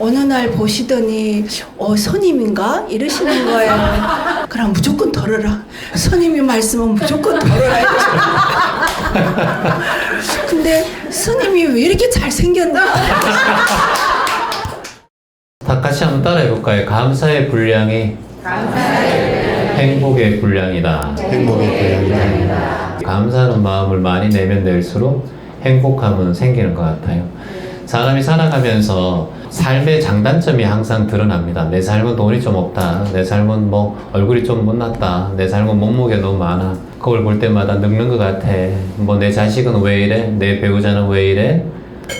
어느 날 보시더니 어 선임인가 이러시는 거예요. 그럼 무조건 덜어라. 선임이 말씀은 무조건 덜어라. 근데 스님이 왜 이렇게 잘생겼나? 다 같이 한번 따라해 볼까요? 감사의 분량이 행복의 분량이다. 행복의 대양이다. 감사하는 마음을 많이 내면 낼수록 행복함은 생기는 것 같아요. 사람이 살아가면서 삶의 장단점이 항상 드러납니다. 내 삶은 돈이 좀 없다. 내 삶은 뭐 얼굴이 좀 못났다. 내 삶은 몸무게 너무 많아. 그걸 볼 때마다 늙는 것 같아. 뭐 내 자식은 왜 이래? 내 배우자는 왜 이래?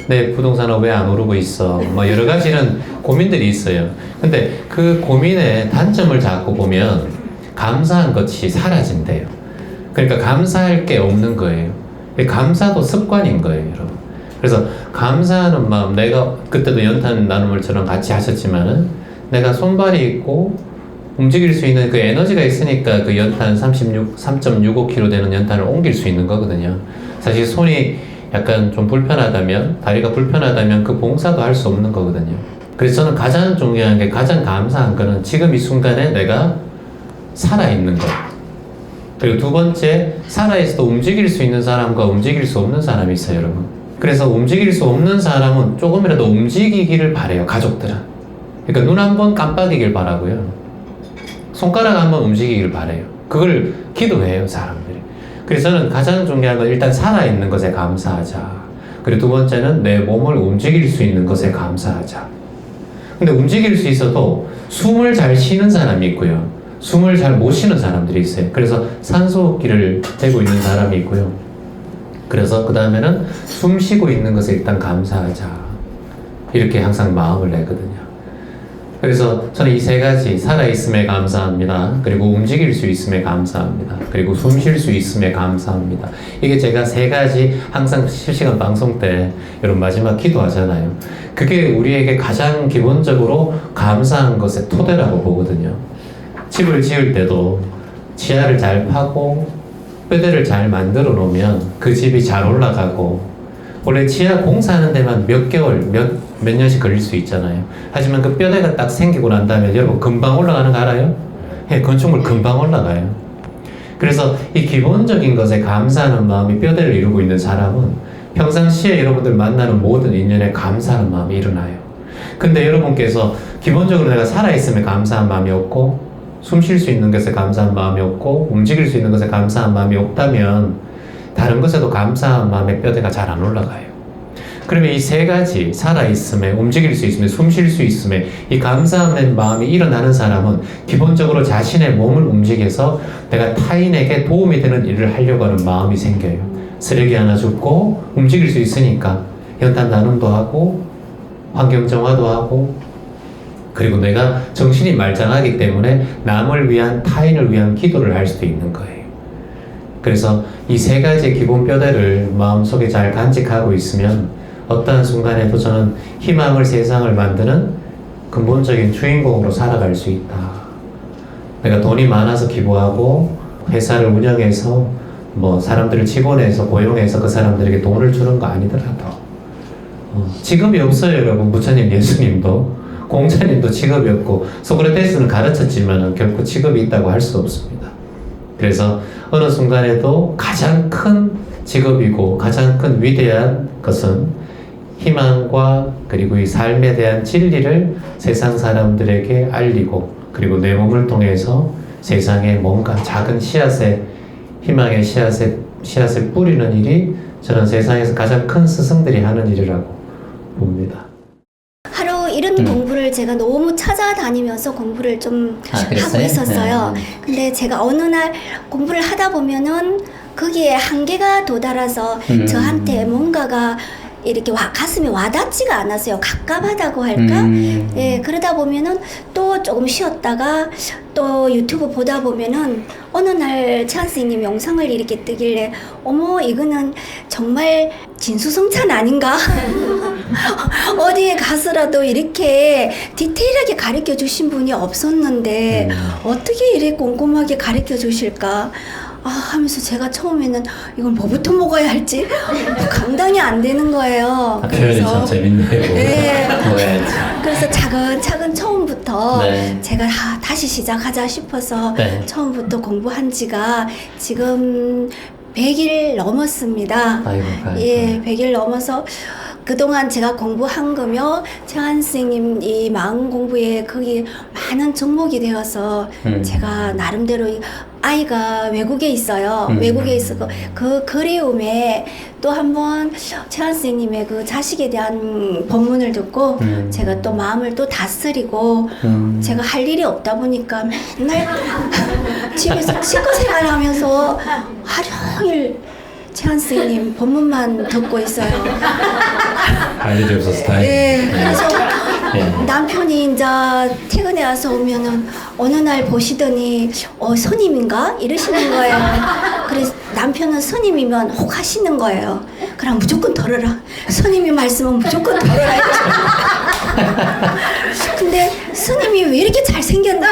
내 부동산은 왜 안 오르고 있어? 뭐 여러 가지 이런 고민들이 있어요. 근데 그 고민의 단점을 잡고 보면 감사한 것이 사라진대요. 그러니까 감사할 게 없는 거예요. 감사도 습관인 거예요, 여러분. 그래서 감사하는 마음, 내가 그때도 연탄 나눔을처럼 같이 하셨지만은 내가 손발이 있고 움직일 수 있는 그 에너지가 있으니까 그 연탄 36, 3.65kg 되는 연탄을 옮길 수 있는 거거든요. 사실 손이 약간 좀 불편하다면, 다리가 불편하다면 그 봉사도 할 수 없는 거거든요. 그래서 저는 가장 중요한 게 가장 감사한 거는 지금 이 순간에 내가 살아있는 것. 그리고 두 번째, 살아있어도 움직일 수 있는 사람과 움직일 수 없는 사람이 있어요, 여러분. 그래서 움직일 수 없는 사람은 조금이라도 움직이기를 바래요, 가족들은. 그러니까 눈 한 번 깜빡이길 바라고요. 손가락 한 번 움직이길 바래요. 그걸 기도해요, 사람들이. 그래서 저는 가장 중요한 건 일단 살아있는 것에 감사하자. 그리고 두 번째는 내 몸을 움직일 수 있는 것에 감사하자. 근데 움직일 수 있어도 숨을 잘 쉬는 사람이 있고요. 숨을 잘 못 쉬는 사람들이 있어요. 그래서 산소호흡기를 대고 있는 사람이 있고요. 그래서 그 다음에는 숨 쉬고 있는 것에 일단 감사하자. 이렇게 항상 마음을 내거든요. 그래서 저는 이 세 가지 살아있음에 감사합니다. 그리고 움직일 수 있음에 감사합니다. 그리고 숨 쉴 수 있음에 감사합니다. 이게 제가 세 가지 항상 실시간 방송 때 여러분 마지막 기도하잖아요. 그게 우리에게 가장 기본적으로 감사한 것의 토대라고 보거든요. 집을 지을 때도 지하를 잘 파고 뼈대를 잘 만들어 놓으면 그 집이 잘 올라가고 원래 지하 공사하는 데만 몇 개월, 몇, 몇 년씩 걸릴 수 있잖아요. 하지만 그 뼈대가 딱 생기고 난 다음에 여러분 금방 올라가는 거 알아요? 예, 건축물 금방 올라가요. 그래서 이 기본적인 것에 감사하는 마음이 뼈대를 이루고 있는 사람은 평상시에 여러분들 만나는 모든 인연에 감사하는 마음이 일어나요. 근데 여러분께서 기본적으로 내가 살아있음에 감사한 마음이 없고 숨 쉴 수 있는 것에 감사한 마음이 없고 움직일 수 있는 것에 감사한 마음이 없다면 다른 것에도 감사한 마음의 뼈대가 잘 안 올라가요. 그러면 이 세 가지 살아있음에 움직일 수 있음에 숨 쉴 수 있음에 이 감사함의 마음이 일어나는 사람은 기본적으로 자신의 몸을 움직여서 내가 타인에게 도움이 되는 일을 하려고 하는 마음이 생겨요. 쓰레기 하나 줍고 움직일 수 있으니까 연탄 나눔도 하고 환경 정화도 하고 그리고 내가 정신이 말짱하기 때문에 남을 위한 타인을 위한 기도를 할 수도 있는 거예요. 그래서 이 세 가지의 기본 뼈대를 마음속에 잘 간직하고 있으면 어떠한 순간에도 저는 희망을 세상을 만드는 근본적인 주인공으로 살아갈 수 있다. 내가 돈이 많아서 기부하고 회사를 운영해서 뭐 사람들을 직원해서 고용해서 그 사람들에게 돈을 주는 거 아니더라도 어, 직업이 없어요 여러분 부처님 예수님도 공자님도 직업이 없고 소크라테스는 가르쳤지만 결코 직업이 있다고 할 수 없습니다. 그래서 어느 순간에도 가장 큰 직업이고 가장 큰 위대한 것은 희망과 그리고 이 삶에 대한 진리를 세상 사람들에게 알리고 그리고 내 몸을 통해서 세상에 뭔가 작은 씨앗에 희망의 씨앗에 씨앗을 뿌리는 일이 저는 세상에서 가장 큰 스승들이 하는 일이라고 봅니다. 하루 이런 음. 공부를 제가 너무 찾아다니면서 공부를 좀 아, 하고 그랬어요? 있었어요. 네. 근데 제가 어느 날 공부를 하다 보면은 거기에 한계가 도달해서 음. 저한테 뭔가가 이렇게 와, 가슴에 와닿지가 않았어요. 갑갑하다고 할까? 음. 예, 그러다 보면은 또 조금 쉬었다가 또 유튜브 보다 보면은 어느 날 찬스님 영상을 이렇게 뜨길래 어머 이거는 정말 진수성찬 아닌가? 어디에 가서라도 이렇게 디테일하게 가르쳐 주신 분이 없었는데 음. 어떻게 이렇게 꼼꼼하게 가르쳐 주실까? 아 하면서 제가 처음에는 이걸 뭐부터 먹어야 할지 감당이 안 되는 거예요. 아, 표현이 참 재밌네요. 네. 그래서 차근차근 처음부터 네. 제가 아, 다시 시작하자 싶어서 네. 처음부터 공부한 지가 지금 100일 넘었습니다. 아이고, 아이고. 예, 100일 넘어서 그동안 제가 공부한 거며 최한 선생님 이 마음 공부에 거기 많은 접목이 되어서 음. 제가 나름대로 이 아이가 외국에 있어요. 음. 외국에 있어서 그 그리움에 또 한번 최한 선생님의 그 자식에 대한 법문을 듣고 음. 제가 또 마음을 또 다스리고 음. 제가 할 일이 없다 보니까 맨날 집에서 친구 생활 하면서 하루 종일 최한 선생님 법문만 듣고 있어요. 할 일이 없어서 다행이에요. 네, 그래서 예. 남편이 이제 퇴근해 와서 오면은 어느 날 보시더니 어 스님인가 이러시는 거예요. 그래서 남편은 스님이면 혹 하시는 거예요. 그럼 무조건 덜어라. 스님이 말씀은 무조건 덜어라. 근데 스님이 왜 이렇게 잘생겼나?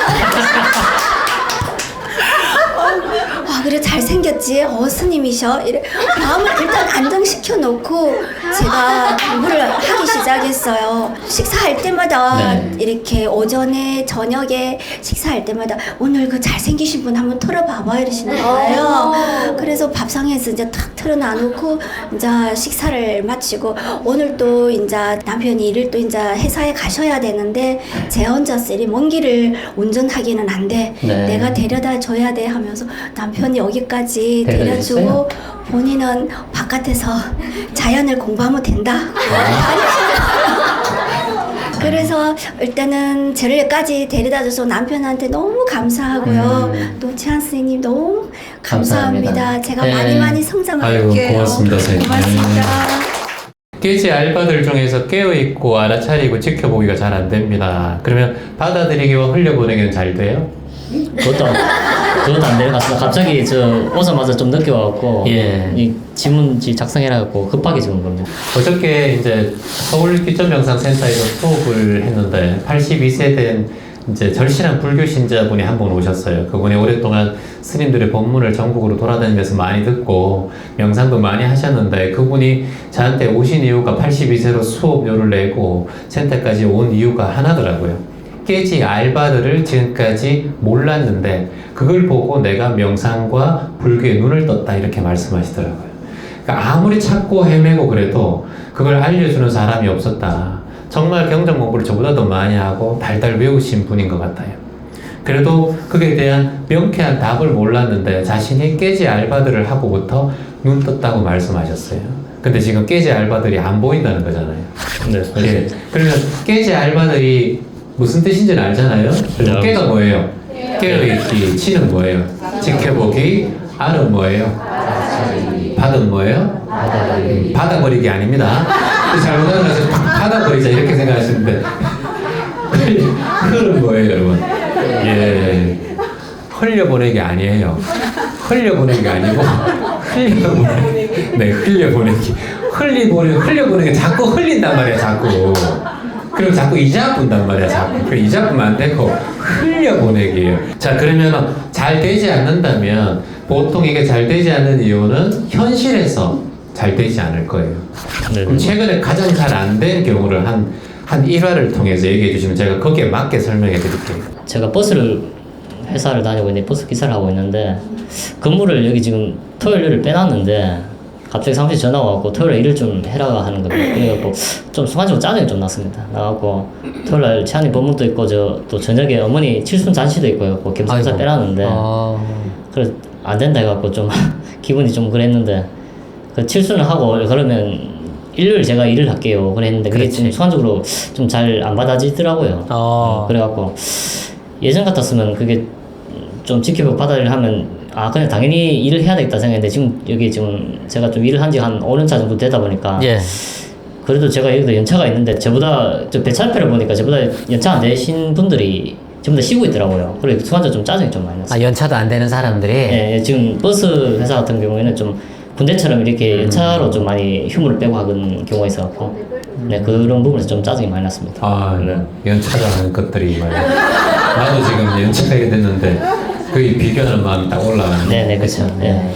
아 그래 잘생겼지? 어 스님이셔? 이래. 마음을 일단 안정시켜 놓고 제가 공부를 하기 시작했어요. 식사할 때마다 네. 이렇게 오전에 저녁에 식사할 때마다 오늘 그 잘생기신 분 한번 털어봐봐 이러시는 거예요 그래서 밥상에서 이제 탁 털어놔놓고 이제 식사를 마치고 오늘 또 이제 남편이 일을 또 이제 회사에 가셔야 되는데 제 혼자 쓰리 먼 길을 운전하기는 안 돼 네. 내가 데려다 줘야 돼 하면서 남편이 여기까지? 데려주고 본인은 바깥에서 자연을 공부하면 된다. 그래서 일단은 저를까지 데려다줘서 남편한테 너무 감사하고요. 음. 또 최한 선생님 너무 감사합니다. 감사합니다. 제가 네. 많이 많이 성장을 아이고, 할게요. 고맙습니다, 선생님. 고맙습니다. 깨지 알바들 중에서 깨어있고 알아차리고 지켜보기가 잘 안 됩니다. 그러면 받아들이기와 흘려보내기는 잘 돼요? 그것도 그것도 안 같습니다. 갑자기 저 오자마자 좀 늦게 와갖고 예. 이 지문지 작성해라갖고 급하게 지은 겁니다. 어저께 이제 서울 기점명상센터에서 수업을 했는데 82세 된 이제 절실한 불교 신자분이 한 분 오셨어요. 그분이 오랫동안 스님들의 법문을 전국으로 돌아다니면서 많이 듣고 명상도 많이 하셨는데 그분이 저한테 오신 이유가 82세로 수업료를 내고 센터까지 온 이유가 하나더라고요. 깨지 알바들을 지금까지 몰랐는데 그걸 보고 내가 명상과 불교에 눈을 떴다 이렇게 말씀하시더라고요. 그러니까 아무리 찾고 헤매고 그래도 그걸 알려주는 사람이 없었다. 정말 경전 공부를 저보다 더 많이 하고 달달 외우신 분인 것 같아요. 그래도 그에 대한 명쾌한 답을 몰랐는데 자신이 깨지 알바들을 하고부터 눈 떴다고 말씀하셨어요. 근데 지금 깨지 알바들이 안 보인다는 거잖아요. 네. 예. 그러면 깨지 알바들이 무슨 뜻인지는 알잖아요. 네. 깨가 뭐예요? 깨어있기, 치는 뭐예요? 지켜보기, 알은 뭐예요? 받은 뭐예요? 받아버리기 아닙니다. 잘못하면 그래서 받아버리자 이렇게 생각하시는데 흘은 뭐예요, 여러분? 예, 흘려보내기 아니에요. 흘려보내기 아니고 흘려보내기. 네, 흘려보내기. 흘리보내 흘려보내기 자꾸 흘린단 말이야, 자꾸. 그리고 자꾸 이자 분단 말이야, 자꾸. 그 이자 분면 안 되고 흘려보내기예요. 자, 그러면 잘 되지 않는다면 보통 이게 잘 되지 않는 이유는 현실에서 잘 되지 않을 거예요. 네. 그럼 최근에 가장 잘 안 된 경우를 한, 한 일화를 통해서 얘기해 주시면 제가 거기에 맞게 설명해 드릴게요. 제가 버스를 회사를 다니고 있는데 버스 기사를 하고 있는데 근무를 여기 지금 토요일을 빼놨는데 갑자기 사무실 전화 와갖고 토요일에 일을 좀 해라 하는 겁니다. 그래갖고 좀 순간적으로 짜증이 좀 났습니다. 나갖고 토요일날 채한이 법문도 있고 저 또 저녁에 어머니 칠순 잔치도 있고 해갖고 겸사겸사. 빼놨는데 아. 그래 안 된다 해갖고 좀 기분이 좀 그랬는데 그 칠순을 하고 그러면 일요일 제가 일을 할게요 그랬는데 그게 좀 그렇지. 순간적으로 좀 잘 안 받아지더라고요 어. 어, 그래갖고 예전 같았으면 그게 좀 지켜보고 받아들이 하면 아 그냥 당연히 일을 해야 되겠다 생각했는데 지금 여기 지금 제가 좀 일을 한 지 한 5년 차 정도 되다 보니까 예. 그래도 제가 여기도 연차가 있는데 저보다 저 배차표를 보니까 저보다 연차 안 되신 분들이 전부 다 쉬고 있더라고요. 그래 순간적으로 좀 짜증이 좀 많이 났어요. 아, 연차도 안 되는 사람들이 예, 예, 지금 버스 회사 같은 경우에는 좀 군대처럼 이렇게 연차로 좀 많이 휴무를 빼고 하는 경우가 있어갖고 네 그런 부분에서 좀 짜증이 많이 났습니다. 아, 네. 연차라는 것들이 말이야. 나도 지금 연차가 됐는데 그 비교하는 마음이 딱 올라가는 네네 그렇죠. 네.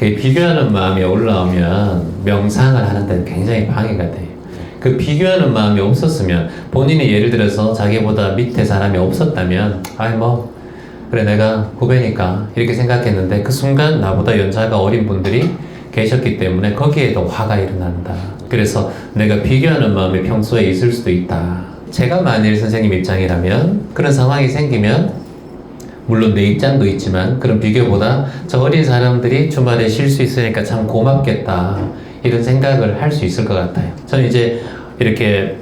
그 비교하는 마음이 올라오면 명상을 하는 데는 굉장히 방해가 돼요. 그 비교하는 마음이 없었으면 본인이 예를 들어서 자기보다 밑에 사람이 없었다면 아이 뭐 그래 내가 후배니까 이렇게 생각했는데 그 순간 나보다 연차가 어린 분들이 계셨기 때문에 거기에도 화가 일어난다. 그래서 내가 비교하는 마음이 평소에 있을 수도 있다. 제가 만일 선생님 입장이라면 그런 상황이 생기면 물론 내 입장도 있지만 그런 비교보다 저 어린 사람들이 주말에 쉴 수 있으니까 참 고맙겠다 이런 생각을 할 수 있을 것 같아요. 저는 이제 이렇게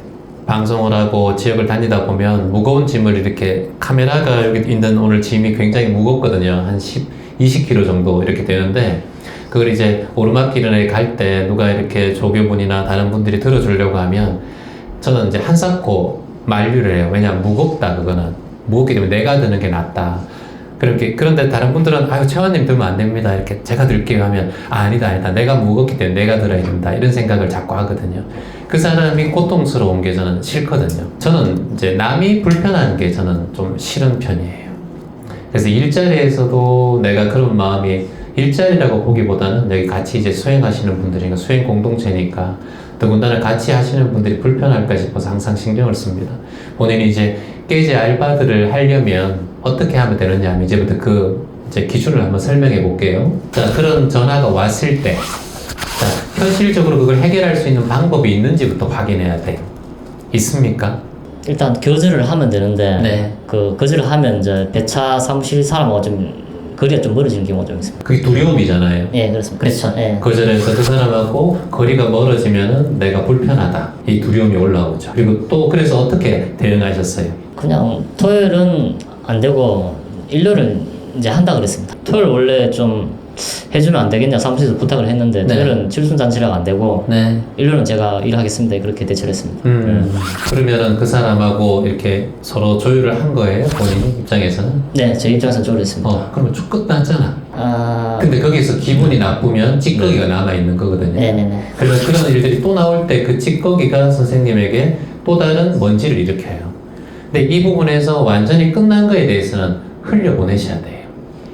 방송을 하고 지역을 다니다 보면 무거운 짐을 이렇게 카메라가 여기 있는 오늘 짐이 굉장히 무겁거든요. 한 10, 20kg 정도 이렇게 되는데 그걸 이제 오르막길에 갈 때 누가 이렇게 조교분이나 다른 분들이 들어주려고 하면 저는 이제 한사코 만류를 해요. 왜냐면 무겁다 그거는 무겁기 때문에 내가 드는 게 낫다. 그렇게 그런데 다른 분들은 아유 채원님 들면 안 됩니다 이렇게 제가 들게요 하면 아, 아니다 아니다 내가 무겁기 때문에 내가 들어야 된다 이런 생각을 자꾸 하거든요. 그 사람이 고통스러운 게 저는 싫거든요. 저는 이제 남이 불편한 게 저는 좀 싫은 편이에요. 그래서 일자리에서도 내가 그런 마음이 일자리라고 보기보다는 여기 같이 이제 수행하시는 분들이니까 수행 공동체니까 더군다나 같이 하시는 분들이 불편할까 싶어서 항상 신경을 씁니다. 본인이 이제 깨제 알바들을 하려면 어떻게 하면 되느냐 하면 이제부터 그 이제 기준을 한번 설명해 볼게요. 자, 그런 전화가 왔을 때 자, 현실적으로 그걸 해결할 수 있는 방법이 있는지부터 확인해야 돼요. 있습니까? 일단 거절을 하면 되는데 네. 그 거절을 하면 이제 배차 사무실 사람하고 좀 거리가 좀 멀어지는 경우가 좀 있습니다. 그게 두려움이잖아요. 예 그렇습니다. 그렇죠. 예. 거절해서 그 사람하고 거리가 멀어지면은 내가 불편하다. 이 두려움이 올라오죠. 그리고 또 그래서 어떻게 대응하셨어요? 그냥 토요일은 안 되고 일요일은 이제 한다 그랬습니다. 토요일 원래 좀 해주면 안 되겠냐 사무실에서 부탁을 했는데 네. 토요일은 칠순 잔치라가 안 되고 네. 일요일은 제가 일하겠습니다 그렇게 대처를 했습니다. 음, 그러면은 그 사람하고 이렇게 서로 조율을 한 거예요, 본인 입장에서는? 네, 제 입장에서 조율했습니다. 어, 그러면 쭉 끝났잖아. 아, 근데 거기서 기분이 나쁘면 찌꺼기가 남아 있는 거거든요. 네네네. 그러면 그런 일들이 또 나올 때 그 찌꺼기가 선생님에게 또 다른 먼지를 일으켜요. 근데 이 부분에서 완전히 끝난 거에 대해서는 흘려보내셔야 돼요.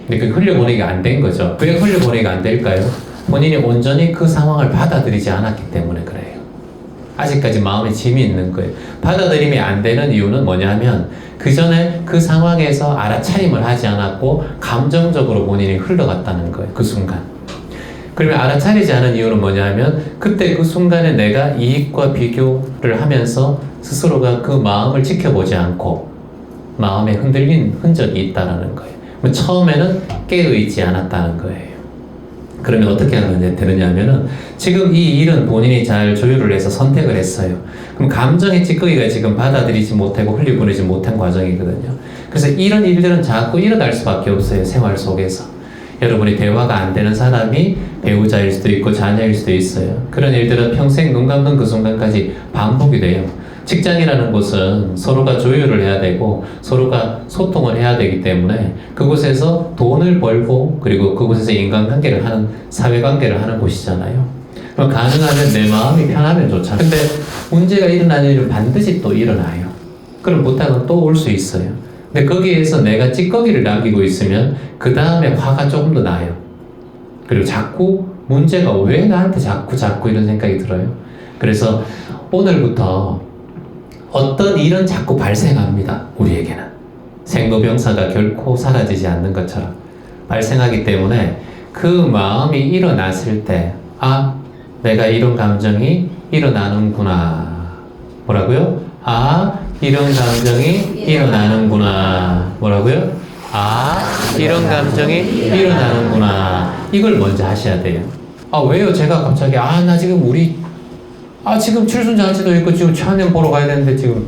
근데 그 흘려보내기가 안 된 거죠. 왜 흘려보내기가 안 될까요? 본인이 온전히 그 상황을 받아들이지 않았기 때문에 그래요. 아직까지 마음에 짐이 있는 거예요. 받아들임이 안 되는 이유는 뭐냐면 그 전에 그 상황에서 알아차림을 하지 않았고 감정적으로 본인이 흘러갔다는 거예요. 그 순간. 그러면 알아차리지 않은 이유는 뭐냐면 그때 그 순간에 내가 이익과 비교를 하면서 스스로가 그 마음을 지켜보지 않고 마음에 흔들린 흔적이 있다라는 거예요. 그럼 처음에는 깨어있지 않았다는 거예요. 그러면 어떻게 하면 되느냐면은 지금 이 일은 본인이 잘 조율을 해서 선택을 했어요. 그럼 감정의 찌꺼기가 지금 받아들이지 못하고 흘려보내지 못한 과정이거든요. 그래서 이런 일들은 자꾸 일어날 수밖에 없어요. 생활 속에서. 여러분이 대화가 안 되는 사람이 배우자일 수도 있고 자녀일 수도 있어요. 그런 일들은 평생 눈 감는 그 순간까지 반복이 돼요. 직장이라는 곳은 서로가 조율을 해야 되고 서로가 소통을 해야 되기 때문에 그곳에서 돈을 벌고 그리고 그곳에서 인간관계를 하는 사회관계를 하는 곳이잖아요. 그럼 가능하면 내 마음이 편하면 좋잖아요. 근데 문제가 일어나는 일은 반드시 또 일어나요. 그럼 부탁은 또 올 수 있어요. 근데 거기에서 내가 찌꺼기를 남기고 있으면 그 다음에 화가 조금 더 나요. 그리고 자꾸 문제가 왜 나한테 자꾸 자꾸 이런 생각이 들어요. 그래서 오늘부터 어떤 일은 자꾸 발생합니다. 우리에게는 생로병사가 결코 사라지지 않는 것처럼 발생하기 때문에 그 마음이 일어났을 때, 아, 내가 이런 감정이 일어나는구나. 뭐라고요? 아, 이런 감정이 일어나는구나. 뭐라고요? 아, 이런 감정이 일어나는구나. 이걸 먼저 하셔야 돼요. 아, 왜요? 제가 갑자기, 아, 나 지금 우리 아 지금 출순 잔치도 있고 지금 차님 보러 가야 되는데 지금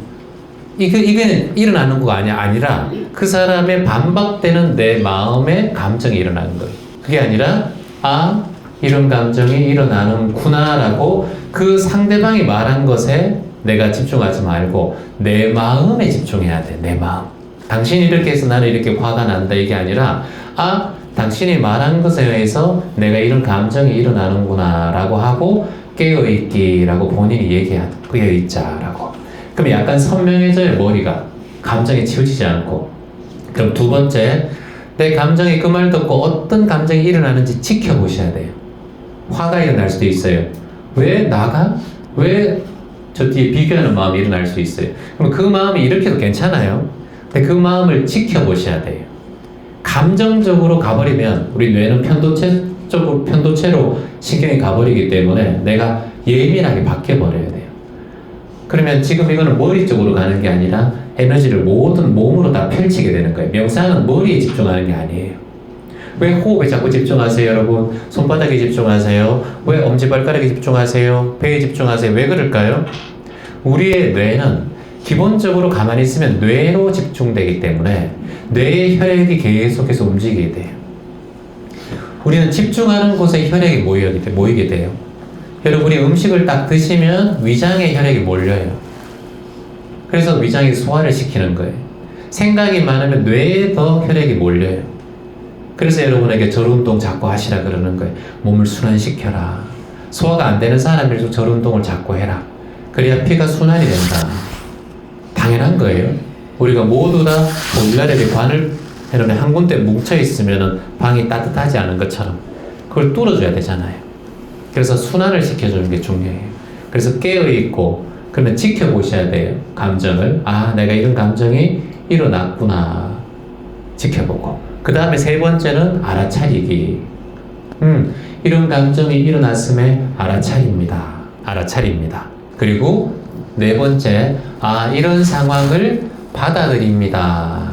이게 이게 일어나는 거 아니야 아니라 그 사람의 반박되는 내 마음의 감정이 일어나는 거예요. 그게 아니라 아 이런 감정이 일어나는구나라고 그 상대방이 말한 것에 내가 집중하지 말고 내 마음에 집중해야 돼. 내 마음. 당신이 이렇게 해서 나는 이렇게 화가 난다 이게 아니라 아 당신이 말한 것에 의해서 내가 이런 감정이 일어나는구나라고 하고 깨어있기라고 본인이 얘기하고 깨어있자라고. 그럼 약간 선명해져요 머리가 감정에 치우치지 않고. 그럼 두 번째 내 감정이 그 말 듣고 어떤 감정이 일어나는지 지켜보셔야 돼요. 화가 일어날 수도 있어요. 왜 나가? 왜 저 뒤에 비교하는 마음이 일어날 수 있어요. 그럼 그 마음이 이렇게도 괜찮아요. 근데 그 마음을 지켜보셔야 돼요. 감정적으로 가버리면 우리 뇌는 편도체 쪽으로 편도체로 신경이 가버리기 때문에 내가 예민하게 바뀌어버려야 돼요. 그러면 지금 이거는 머리 쪽으로 가는 게 아니라 에너지를 모든 몸으로 다 펼치게 되는 거예요. 명상은 머리에 집중하는 게 아니에요. 왜 호흡에 자꾸 집중하세요, 여러분? 손바닥에 집중하세요. 왜 엄지발가락에 집중하세요? 배에 집중하세요? 왜 그럴까요? 우리의 뇌는 기본적으로 가만히 있으면 뇌로 집중되기 때문에 뇌의 혈액이 계속해서 움직이게 돼요. 우리는 집중하는 곳에 혈액이 모이게, 돼- 모이게 돼요. 여러분이 음식을 딱 드시면 위장에 혈액이 몰려요. 그래서 위장이 소화를 시키는 거예요. 생각이 많으면 뇌에 더 혈액이 몰려요. 그래서 여러분에게 절 운동 자꾸 하시라 그러는 거예요. 몸을 순환시켜라. 소화가 안 되는 사람들도 절 운동을 자꾸 해라. 그래야 피가 순환이 된다. 당연한 거예요. 우리가 모두 다 보일러랩이 관을 해놓은 한 군데 뭉쳐 있으면 방이 따뜻하지 않은 것처럼 그걸 뚫어줘야 되잖아요. 그래서 순환을 시켜주는 게 중요해요. 그래서 깨어있고 그러면 지켜보셔야 돼요. 감정을. 아, 내가 이런 감정이 일어났구나. 지켜보고. 그 다음에 세 번째는 알아차리기. 음, 이런 감정이 일어났음에 알아차립니다. 알아차립니다. 그리고 네 번째, 아, 이런 상황을 받아들입니다.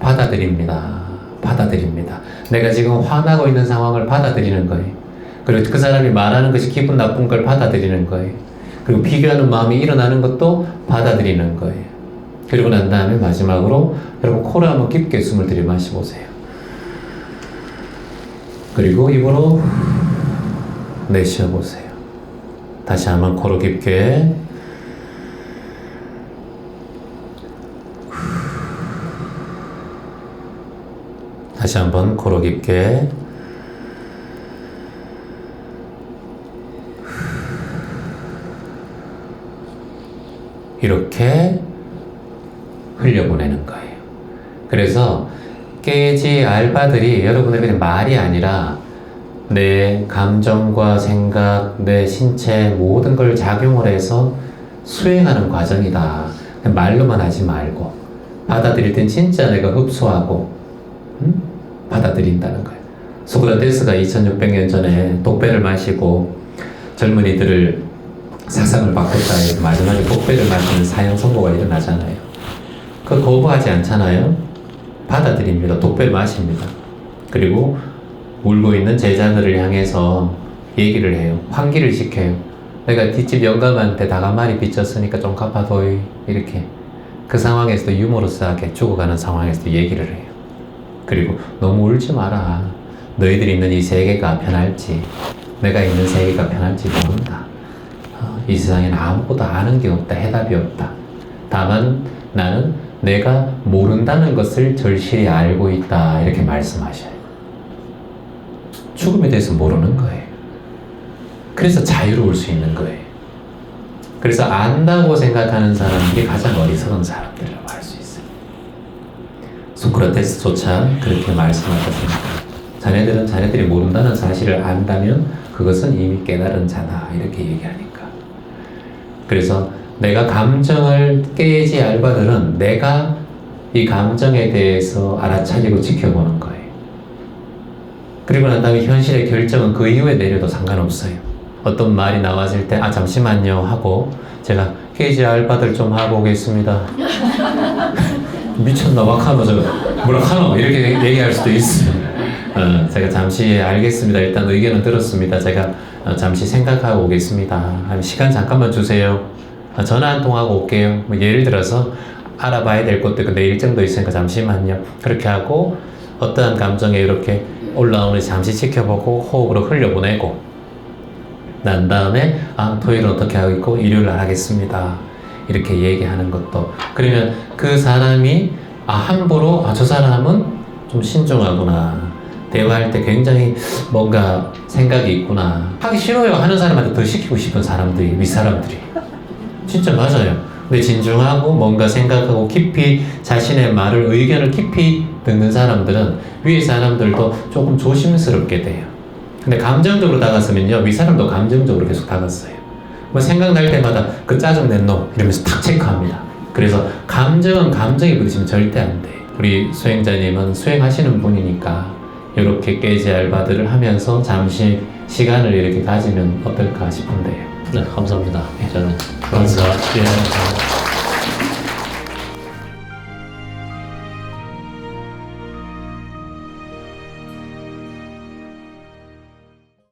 받아들입니다. 받아들입니다. 내가 지금 화나고 있는 상황을 받아들이는 거예요. 그리고 그 사람이 말하는 것이 기분 나쁜 걸 받아들이는 거예요. 그리고 비교하는 마음이 일어나는 것도 받아들이는 거예요. 그리고 난 다음에 마지막으로 여러분 코로 한번 깊게 숨을 들이마셔보세요. 그리고 입으로 내쉬어 보세요. 다시 한번 코로 깊게 다시 한번 코로 깊게 이렇게 흘려보내는 거예요. 그래서 깨지 알바들이 여러분의 그냥 말이 아니라 내 감정과 생각, 내 신체 모든 걸 작용을 해서 수행하는 과정이다. 말로만 하지 말고 받아들일 땐 진짜 내가 흡수하고 음? 받아들인다는 거예요. 소크라테스가 2600년 전에 독배를 마시고 젊은이들을 사상을 바꿨다 해서 마지막에 독배를 마시는 사형 선고가 일어나잖아요. 그 거부하지 않잖아요. 받아들입니다. 독배를 마십니다. 그리고 울고 있는 제자들을 향해서 얘기를 해요. 환기를 시켜요. 내가 뒷집 영감한테 다가마리 빚졌으니까 좀 갚아둬요. 이렇게. 그 상황에서도 유머러스하게 죽어가는 상황에서도 얘기를 해요. 그리고 너무 울지 마라. 너희들이 있는 이 세계가 편할지, 내가 있는 세계가 편할지 모른다. 어, 이 세상에는 아무것도 아는 게 없다. 해답이 없다. 다만 나는 내가 모른다는 것을 절실히 알고 있다. 이렇게 말씀하셔요. 죽음에 대해서 모르는 거예요. 그래서 자유로울 수 있는 거예요. 그래서 안다고 생각하는 사람들이 가장 어리석은 사람 소크라테스조차 그렇게 말씀하셨습니다 자네들은 자네들이 모른다는 사실을 안다면 그것은 이미 깨달은 자다. 이렇게 얘기하니까. 그래서 내가 감정을 깨지 알바들은 내가 이 감정에 대해서 알아차리고 지켜보는 거예요. 그리고 난 다음에 현실의 결정은 그 이후에 내려도 상관없어요. 어떤 말이 나왔을 때, 아, 잠시만요. 하고, 제가 깨지 알바들 좀 하고 오겠습니다. 미쳤나, 막 하노, 저거. 뭐라 하노? 이렇게 얘기할 수도 있어요. 어, 제가 잠시 알겠습니다. 일단 의견은 들었습니다. 제가 어, 잠시 생각하고 오겠습니다. 한 시간 잠깐만 주세요. 어, 전화 한 통 하고 올게요. 뭐 예를 들어서 알아봐야 될 것도 있고 내 일정도 있으니까 잠시만요. 그렇게 하고 어떠한 감정에 이렇게 올라오는지 잠시 지켜보고 호흡으로 흘려보내고 난 다음에 아 토요일은 어떻게 하고 있고 일요일 날 하겠습니다. 이렇게 얘기하는 것도 그러면 그 사람이 아 함부로 아 저 사람은 좀 신중하구나. 대화할 때 굉장히 뭔가 생각이 있구나. 하기 싫어요 하는 사람한테 더 시키고 싶은 사람들이 윗사람들이 진짜 맞아요. 근데 진중하고 뭔가 생각하고 깊이 자신의 말을 의견을 깊이 듣는 사람들은 위의 사람들도 조금 조심스럽게 돼요. 근데 감정적으로 다가서면요 위 사람도 감정적으로 계속 다가서요. 뭐 생각날 때마다 그 짜증낸 놈 이러면서 탁 체크합니다. 그래서 감정은 감정이 부딪히면 절대 안 돼. 우리 수행자님은 수행하시는 분이니까 이렇게 깨지 알바들을 하면서 잠시 시간을 이렇게 가지면 어떨까 싶은데요. 네, 감사합니다. 저는 감사합니다. 예.